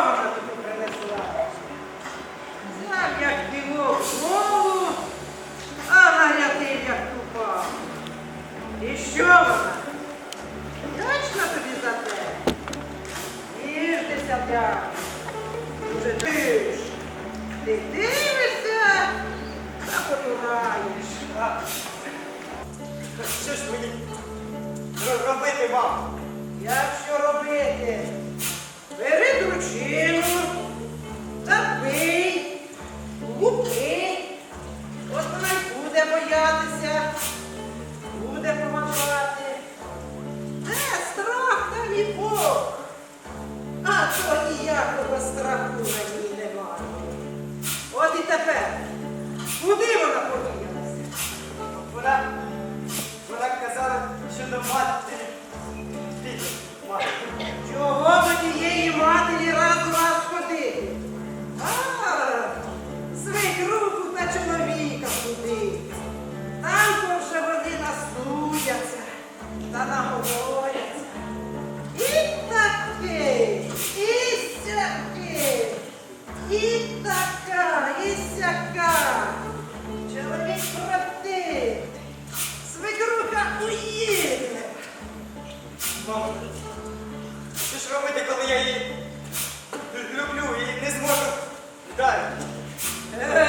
вона тобі принесла? Знав, як білок голову, а нарядив, як тупа. І що вона? Вдячна тобі за те? Їждеся, дядь. Дуже дивиш. Ти дивишся, та потураєш. Що ж мені робити вам? the mud. Мамо, що ж робити, коли я її люблю і не зможу далі? Е,